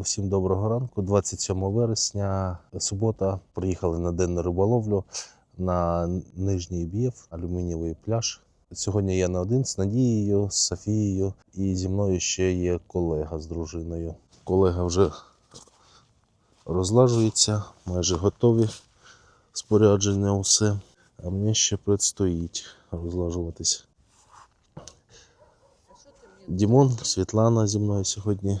Всім доброго ранку. 27 вересня, субота. Приїхали на денну риболовлю на нижній б'єв, алюмінієвий пляж. Сьогодні я не один з Надією, з Софією, і зі мною ще є колега з дружиною. Колега вже розлажується, майже готові спорядження, усе. А мені ще предстоїть розлажуватись. Дімон, Світлана зі мною сьогодні.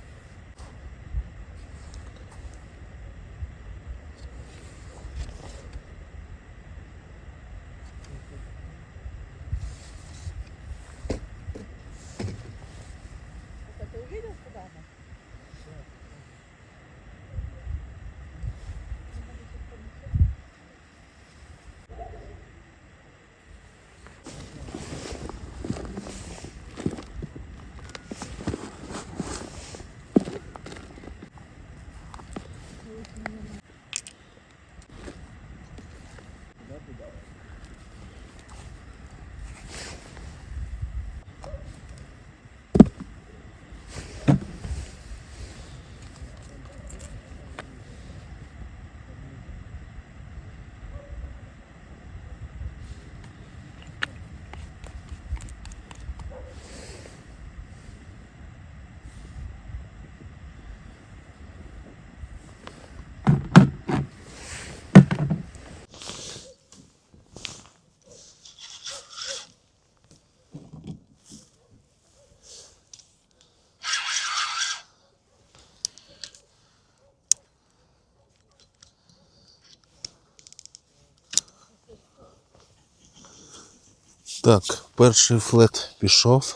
Так, перший флет пішов.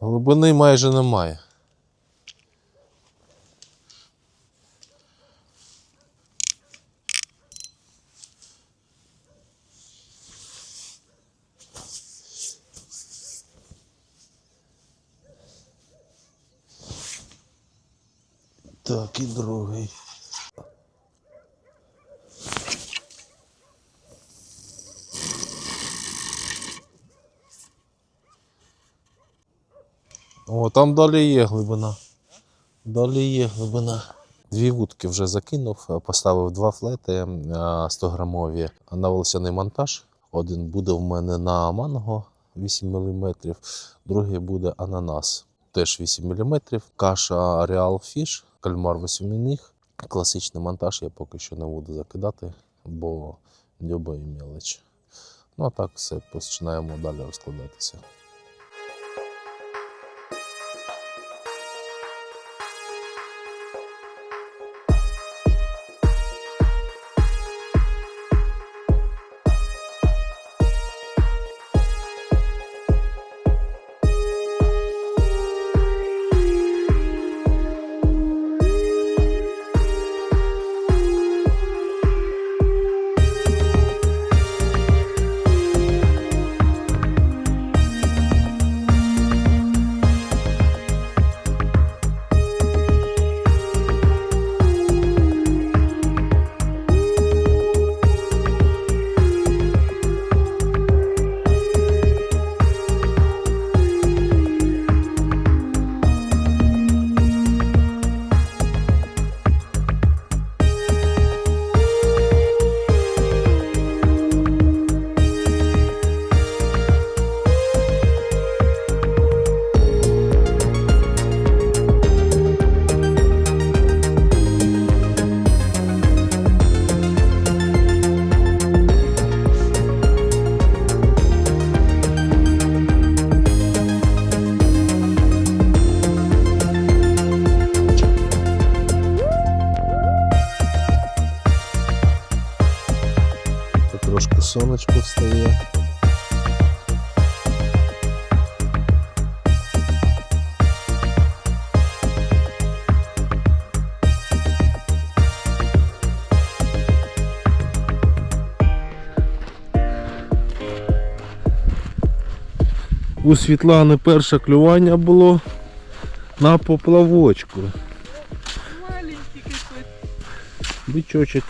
Глибини майже немає. Так, і другий. О, там далі є глибина. Далі є глибина. Дві вудки вже закинув, поставив два флети 100 грамові на волосяний монтаж. Один буде в мене на манго 8 мм, другий буде ананас теж 8 мм. Каша Real Fish, кальмар восьминіг. Класичний монтаж я поки що не буду закидати, бо дьоба і мелоч. Ну а так все, починаємо далі розкладатися. сонечко встає. У Світлани перше клювання було на поплавочку. Маленький какой. Бичочек.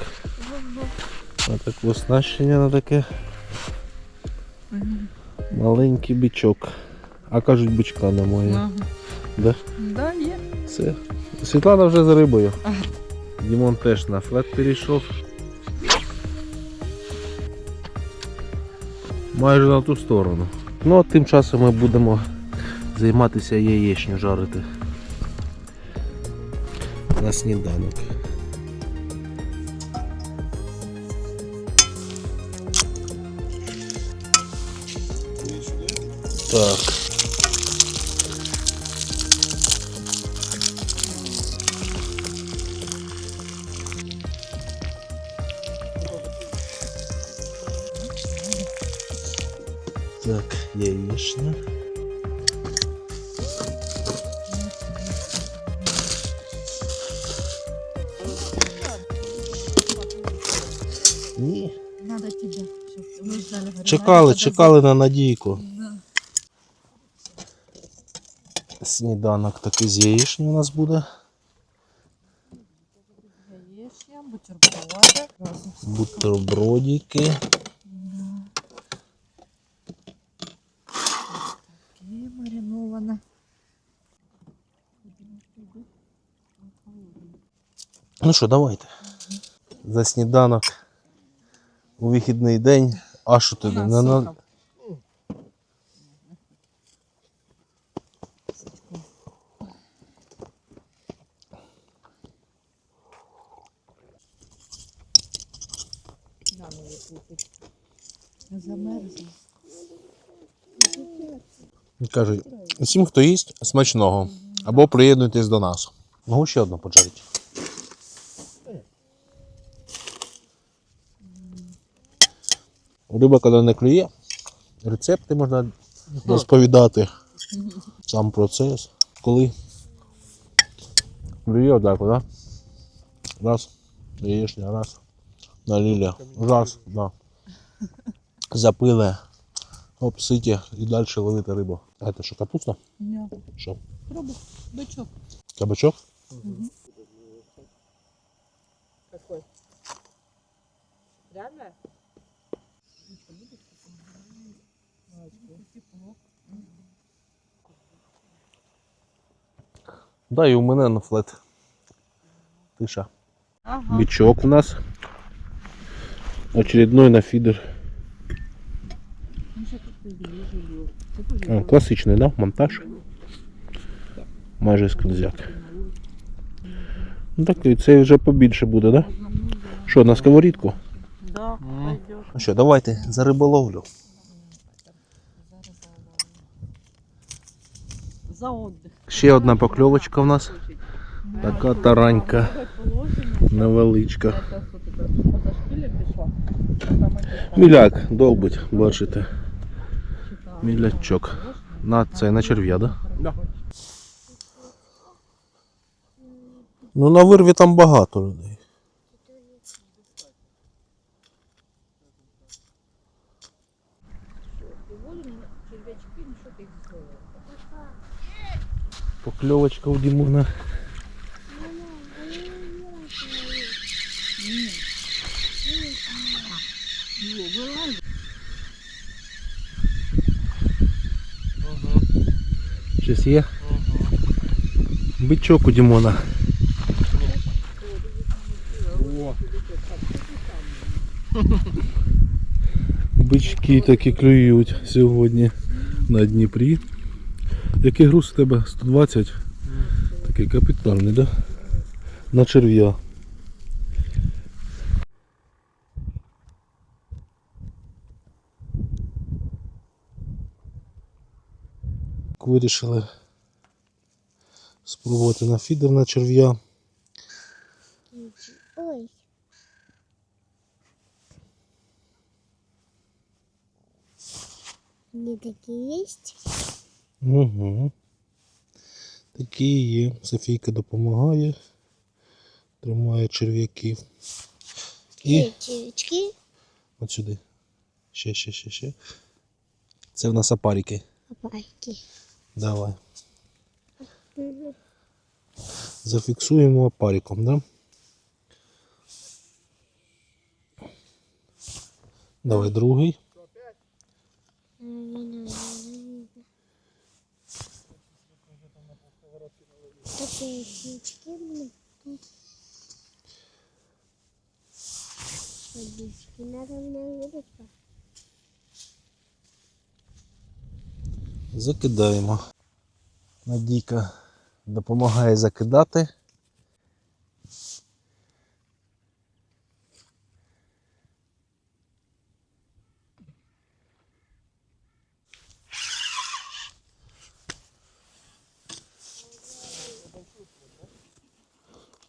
На таке оснащення на таке. Маленький бичок. А кажуть, бичка немає. Ага. Да? Да, є. Все. Світлана вже за рибою. Дімон теж на флет перейшов. Майже на ту сторону. Ну а тим часом ми будемо займатися яєчню жарити. На сніданок. Так, яєчня. Ні. Надо тебе, щоб ми ждали. Чекали, чекали на надійку. Да. Сніданок такий з яєчні у нас буде. Яєчня, бутерброди. Бутербродики. І маринована. Ну що, давайте. За сніданок у вихідний день. А що? Не, на... Замерзла. Кажуть, усім, хто їсть, смачного. Або приєднуйтесь до нас. Могу ще одну поджарити. Риба, коли не клює, рецепти можна розповідати. Сам процес. Коли клює отак, да? Раз, яєчня, раз. Наліли. Раз, да. Запили. Оп, ситі і далі ловити рибу. А це що, капуста? Ні. Що? Бичок. Кабачок? Какой? Пряная? Да, і у мене на флет. Тиша. Ага. Бичок у нас. Очередной на А, класичний, да? Монтаж. Майже скрізяк. Ну так, і це вже побільше буде, да? Що, на сковорідку? Да. Ну що, давайте за риболовлю. За отдых. Ще одна покльовочка в нас. Така таранька невеличка. Это что ты так подошпили пришла? Там эти Міляк долбить, бачите. читала. Мілячок. На це на черв'я, да? Да. Ну на вирві там багато людей. Покльовочка у Дімона. Щось є? Бичок у Дімона. Бички такі клюють сьогодні на Дніпрі. Який груз у тебе? 120? Такий капітальний, да? На черв'я. Вирішили спробувати на фідер на черв'я. Ой. Не такие есть? Угу. Такі є. Софійка допомагає. Тримає черв'яків. І червячки, от сюди. Ще, ще, ще, ще. Це в нас апаріки. Опайки. Давай. Зафіксуємо париком, да? Давай другий. Такие щечки, блин. Водички надо мне выдать. Закидаємо. Надійка допомагає закидати.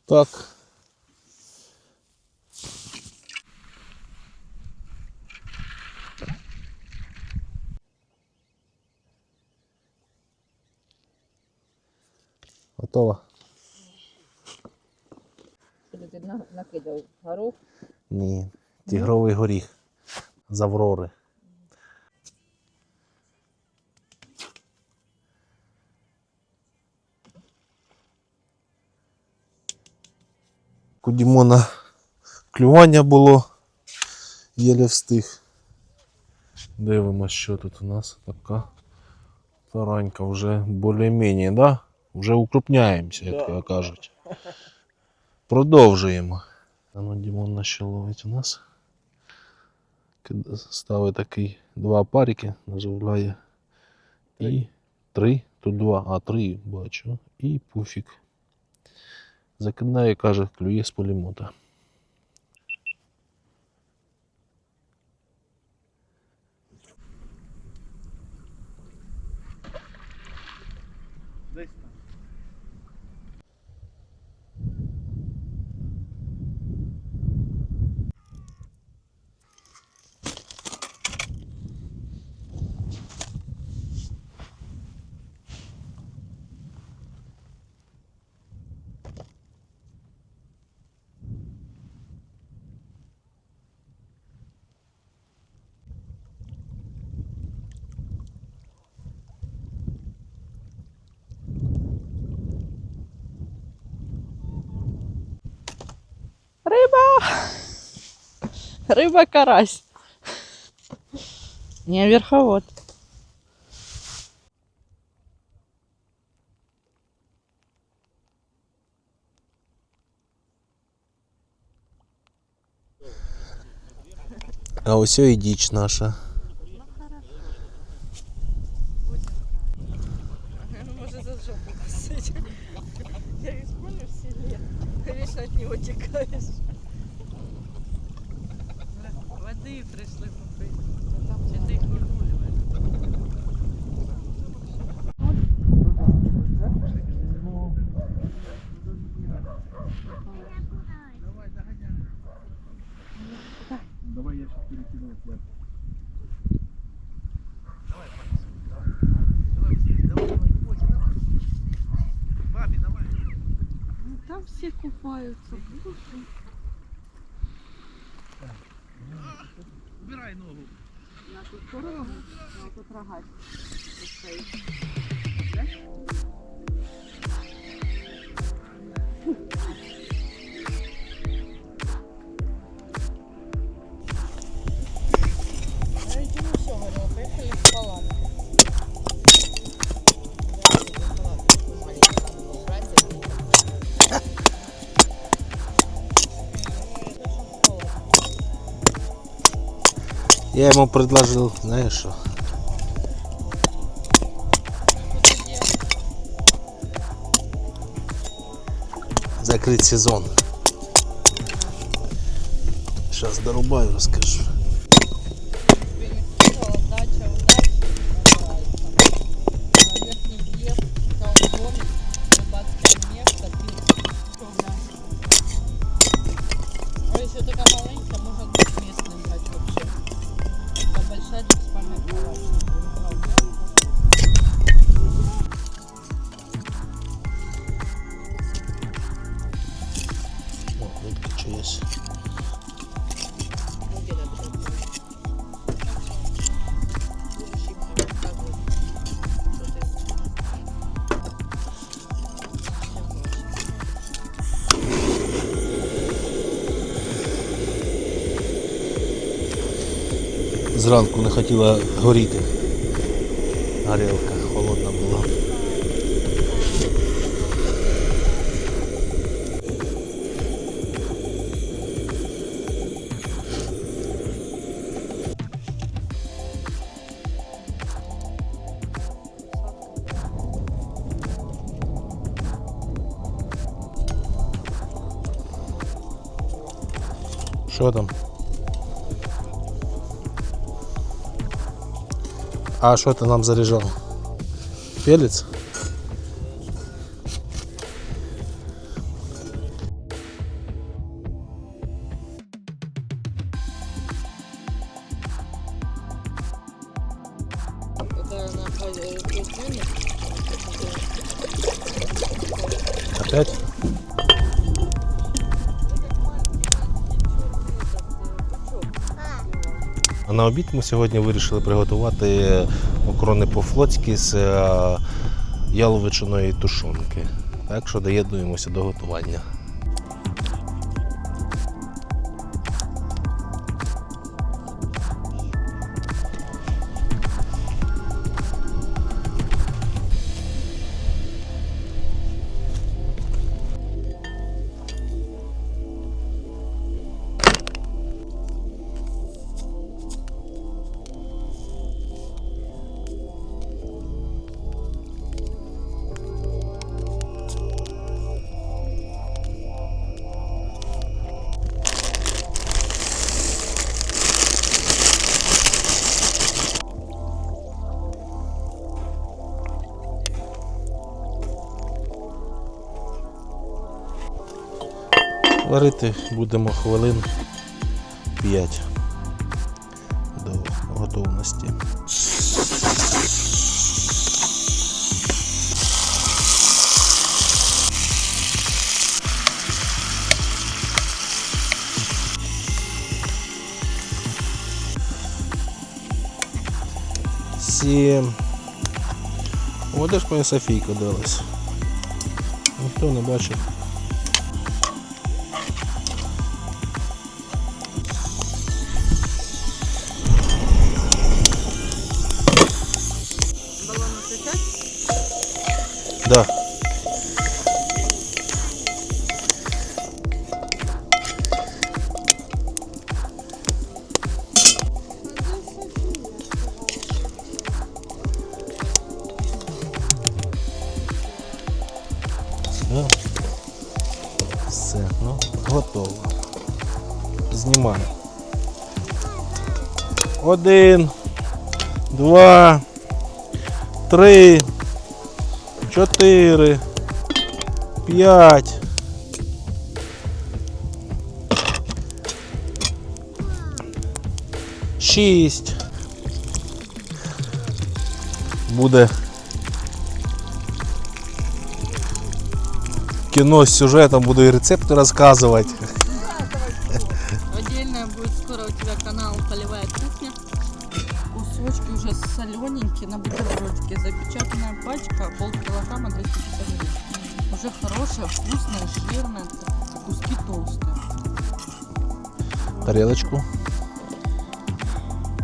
Так. Готово? Накидав горох? Ні. Тігровий горіх з Аврори. У Дімона клювання було, єле встиг. Дивимось, що тут у нас така таранька вже більш-менш, да? Вже укрупняємося, як Да. кажуть. Продовжуємо. А ну, Дімон на що ловить у нас. Ставить такий два парики, наживляє. І три, тут два, а три бачу. І пуфік. Закидає, каже, клює з пулемета. Риба! Риба карась. Не верховод. А ось і діч наша. Купаются. Убирай ногу. На ту сторону, на тут рогач. Я Я йому предложив, знаєш що? Закрыть сезон. Сейчас дорубаю, расскажу. Зранку не хотіла горіти. Горілка холодна була. Що там? А що ти нам заряджав? Пелець? Это на пять минут. Опять? А на обід ми сьогодні вирішили приготувати окрони по-флотськи з е, яловичиної тушонки. Так що доєднуємося до готування. Варити будемо хвилин 5 до готовності. Сім. О, де ж далась? Ніхто не бачив. Один, два, три, чотири, п'ять. Шість. Буде кіно з сюжетом, буду і рецепти розказувати. Тарелочку.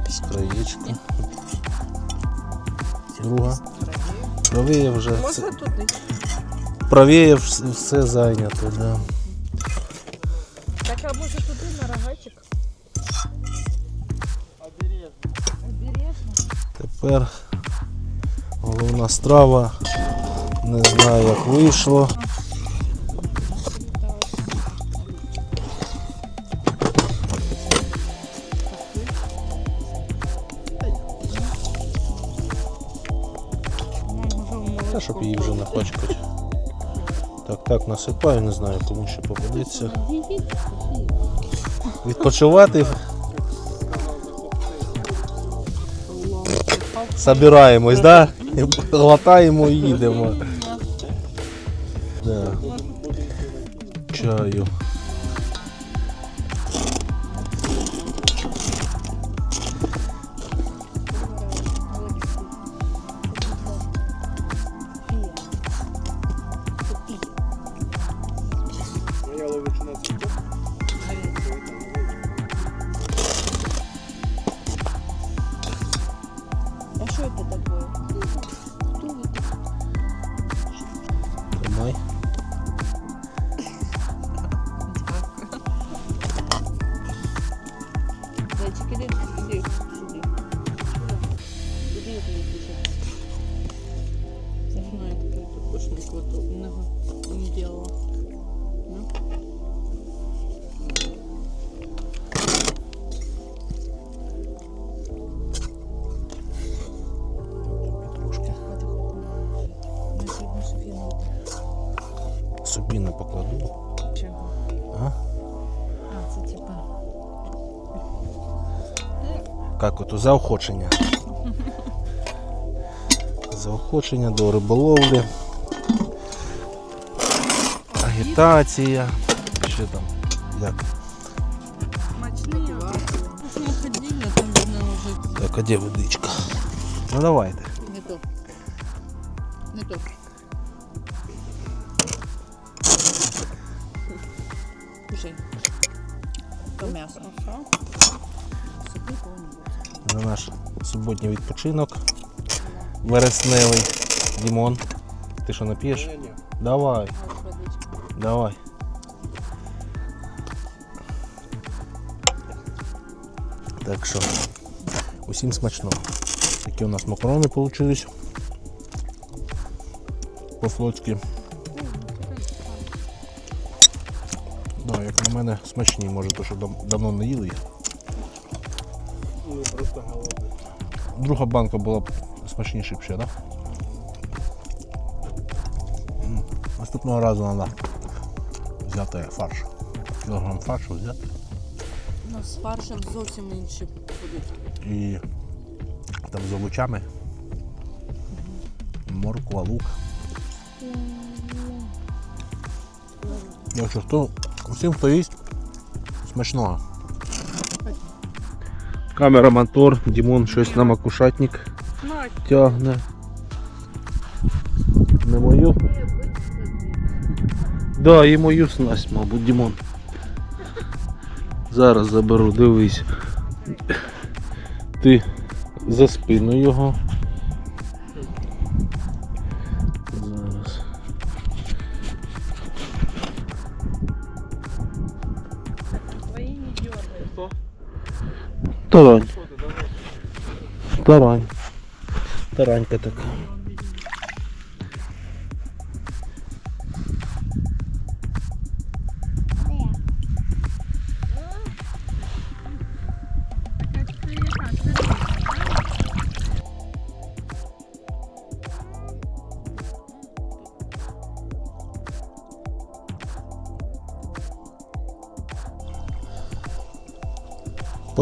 З краєчку. Друга. Правіє вже. все- Можно туди. Правіє вс- все зайнято, да. Так, а може туди на рогачик? Обережно. Тепер головна страва. Не знаю, як вийшло. Пачкати. Так, так, насипаю, не знаю, кому ще попадеться. Відпочивати. Собираємось, да? Латаємо і їдемо. Да. Чаю. Такой кокошник вот много не делала. Ну. Трошки. Я сьогодні Софіну Собі не покладу. чого? А? А, це типа. Як ото заохочення. Заохочення до риболовлі. Агітація. Що там? Як? Смачні. Ми там вже Так, а де водичка? Ну давайте. не то. Не то. Кушай. То м'ясо. На наш суботній відпочинок. Вересневий. Дімон. Ти що нап'єш? Давай, давай. Так що, усім смачного. Такі у нас макарони вийшли. По-флотськи. Да, як на мене, смачні, може, то що давно не їли їх. Друга банка була б смачніше б ще, так? Да? Наступного разу треба взяти фарш. Кілограм фаршу взяти. У нас з фаршем зовсім інші будуть. І там з овочами. Морква, лук. Якщо хто, усім, хто їсть, смачного. Камера мотор, Дімон щось на макушатник тягне. Да, і мою снасть, мабуть, Дімон. Зараз заберу, дивись. Ти за спину його. Зараз. Твої не дергай. Тарань. Тарань. Таранька така.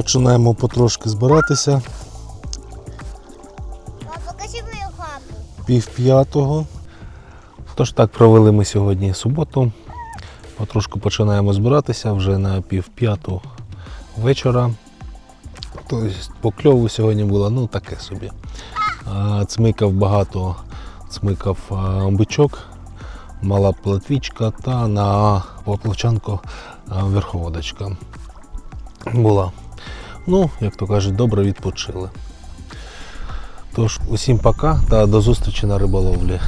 Починаємо потрошки збиратися. Покажи мою хату. пів п'ятого. Тож так провели ми сьогодні суботу. Потрошку починаємо збиратися вже на пів п'яту вечора. Тобто по кльову сьогодні було ну таке собі. Цмикав багато, цмикав бичок, мала платвічка та на поплавчанку верховодочка була. Ну, як то кажуть, добре відпочили. Тож, усім пока та до зустрічі на риболовлі.